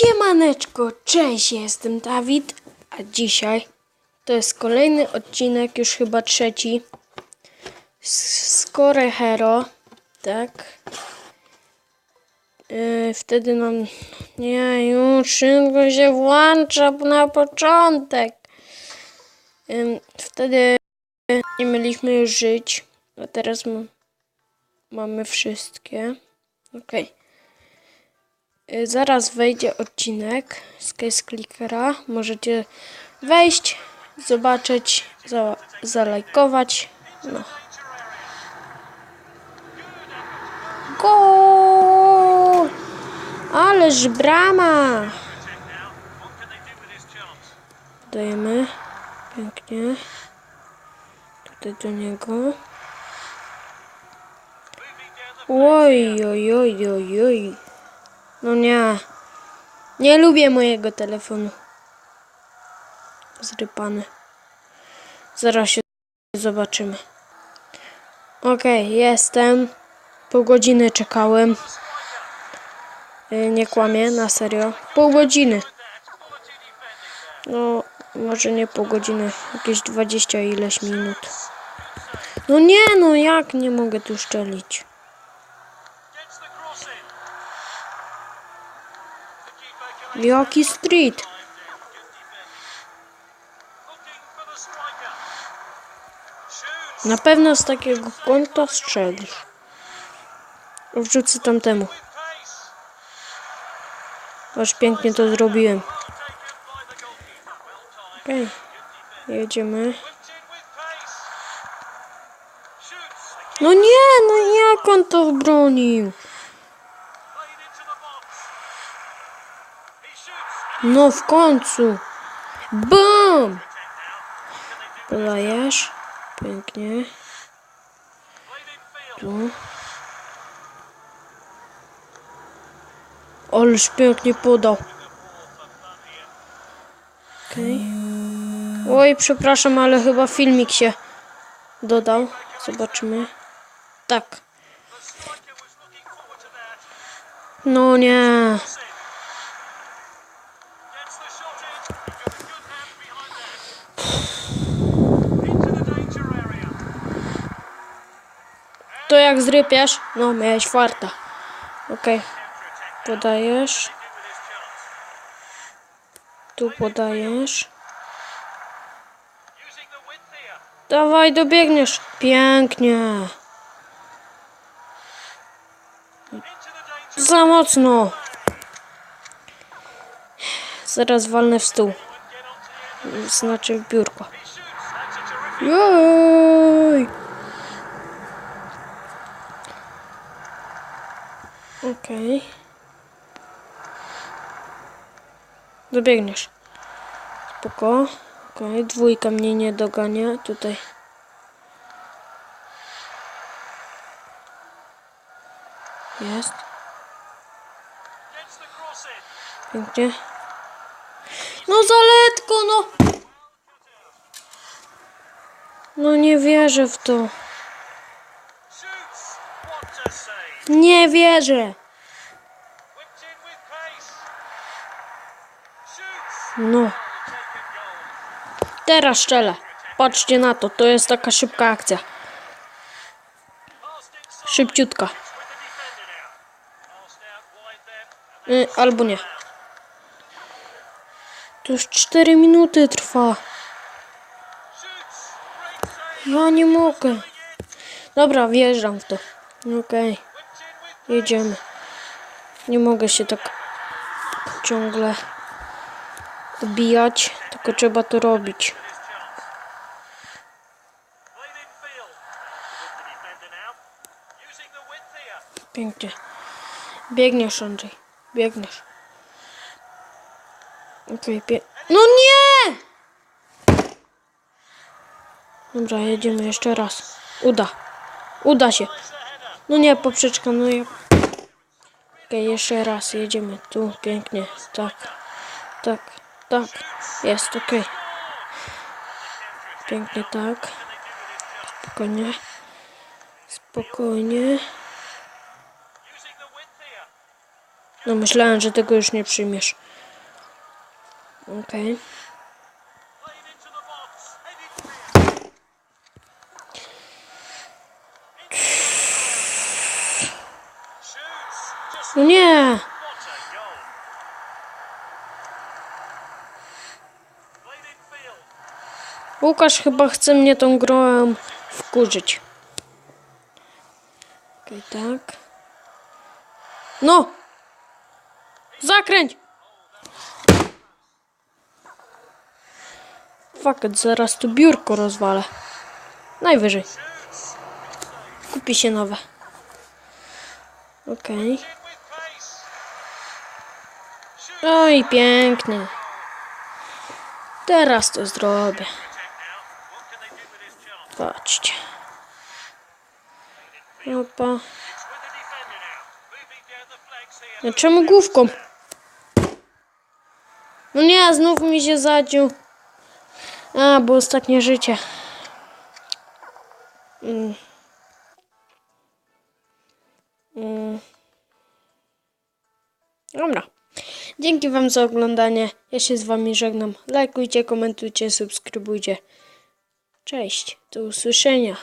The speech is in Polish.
Siemaneczko, cześć, jestem Dawid, a dzisiaj to jest kolejny odcinek, już chyba trzeci z Score Hero, tak? Yy, wtedy nam, nie, już szybko się włącza na początek. Ym, wtedy nie mieliśmy już żyć, a teraz mamy wszystkie. Okej. Y, Zaraz wejdzie odcinek z Case Clickera. Możecie wejść, zobaczyć, za, zalajkować. No. Gol! Ależ brama! Dajemy. Pięknie. Tutaj do niego. Oj, oj, oj, oj, oj. No nie. Nie lubię mojego telefonu. Zrypany. Zaraz się zobaczymy. Okej, jestem. Pół godziny czekałem. Y, Nie kłamię, na serio. Pół godziny. No, może nie pół godziny, jakieś 20 ileś minut. No nie, no jak nie mogę tu szczelić? Jaki street? Na pewno z takiego kąta strzelisz. Wrzucę tamtemu. Aż pięknie to zrobiłem. Okej, jedziemy. Shoots. The No nie, no jak on to bronił? No w końcu. BUM! Podajesz. Pięknie. Tu. Ależ pięknie podał. Okej. Oj, przepraszam, ale chyba filmik się dodał. Zobaczymy. Tak. No nie. Jak zrypiesz? No, miałeś farta. Okej. Podajesz. His chance. Tu podajesz. Dawaj, dobiegniesz. Pięknie. Za mocno. Zaraz walnę w stół. Znaczy w biurko. He Okej. Dobiegniesz. Spoko. Okej, dwójka mnie nie dogania. Tutaj. Jest. Pięknie. No zaletko, no! No nie wierzę w to. Nie wierzę. No. Teraz szczelę. Patrzcie na to, to jest taka szybka akcja. Szybciutka. Y, albo nie. To już 4 minuty trwa. Ja nie mogę. Dobra, wjeżdżam w to. Okej, with jedziemy. Nie mogę się tak ciągle odbijać, tylko trzeba to robić. Pięknie. Biegniesz, Andrzej. Biegniesz. Okej, pie... No nie! Dobra, jedziemy jeszcze raz. Uda. Uda się. No nie, poprzeczka, no jak... Okej, jeszcze raz, jedziemy. Tu, pięknie. Tak. Tak. Tak. Jest, okej. Pięknie, tak. Spokojnie. Spokojnie. No myślałem, że tego już nie przyjmiesz. Okej. Played No nie! Łukasz chyba chce mnie tą grą wkurzyć. Okej, tak. No! Zakręć! Fuck it, zaraz tu biurko rozwalę. Najwyżej. Kupi się nowe. Okej. Shoot. Oj, pięknie. Teraz to zrobię. Patrzcie. Opa. No czemu główką? No nie, znów mi się zaciął. A, bo ostatnie życie. Dobra. Dzięki Wam za oglądanie. Ja się z Wami żegnam. Lajkujcie, komentujcie, subskrybujcie. Cześć. Do usłyszenia.